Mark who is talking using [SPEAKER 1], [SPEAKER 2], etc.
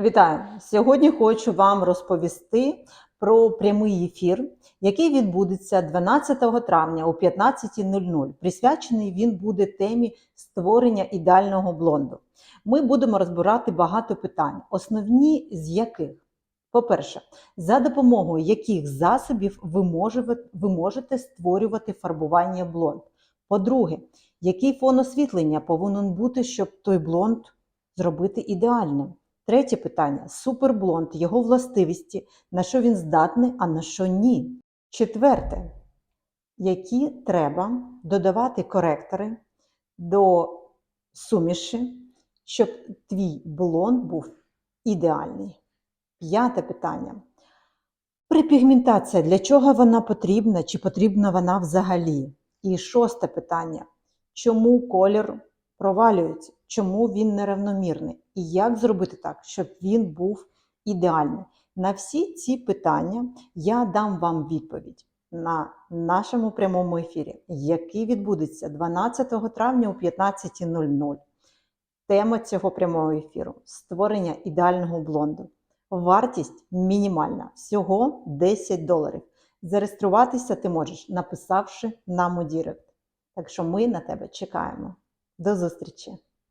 [SPEAKER 1] Вітаю! Сьогодні хочу вам розповісти про прямий ефір, який відбудеться 12 травня о 15.00. Присвячений він буде темі створення ідеального блонду. Ми будемо розбирати багато питань, основні з яких. По-перше, за допомогою яких засобів ви можете, створювати фарбування блонд. По-друге, який фон освітлення повинен бути, щоб той блонд зробити ідеальним. Третє питання суперблонд, його властивості, на що він здатний, а на що ні. Четверте, які треба додавати коректори до суміші, щоб твій блонд був ідеальний. П'яте питання. Припігментація, для чого вона потрібна, чи потрібна вона взагалі? І шосте питання. Чому колір провалюється? Чому він неравномірний? І як зробити так, щоб він був ідеальний? На всі ці питання я дам вам відповідь на нашому прямому ефірі, який відбудеться 12 травня о 15.00. Тема цього прямого ефіру створення ідеального блонду. Вартість мінімальна, всього 10 доларів. Зареєструватися ти можеш, написавши нам у Дірект. Так що ми на тебе чекаємо. До зустрічі!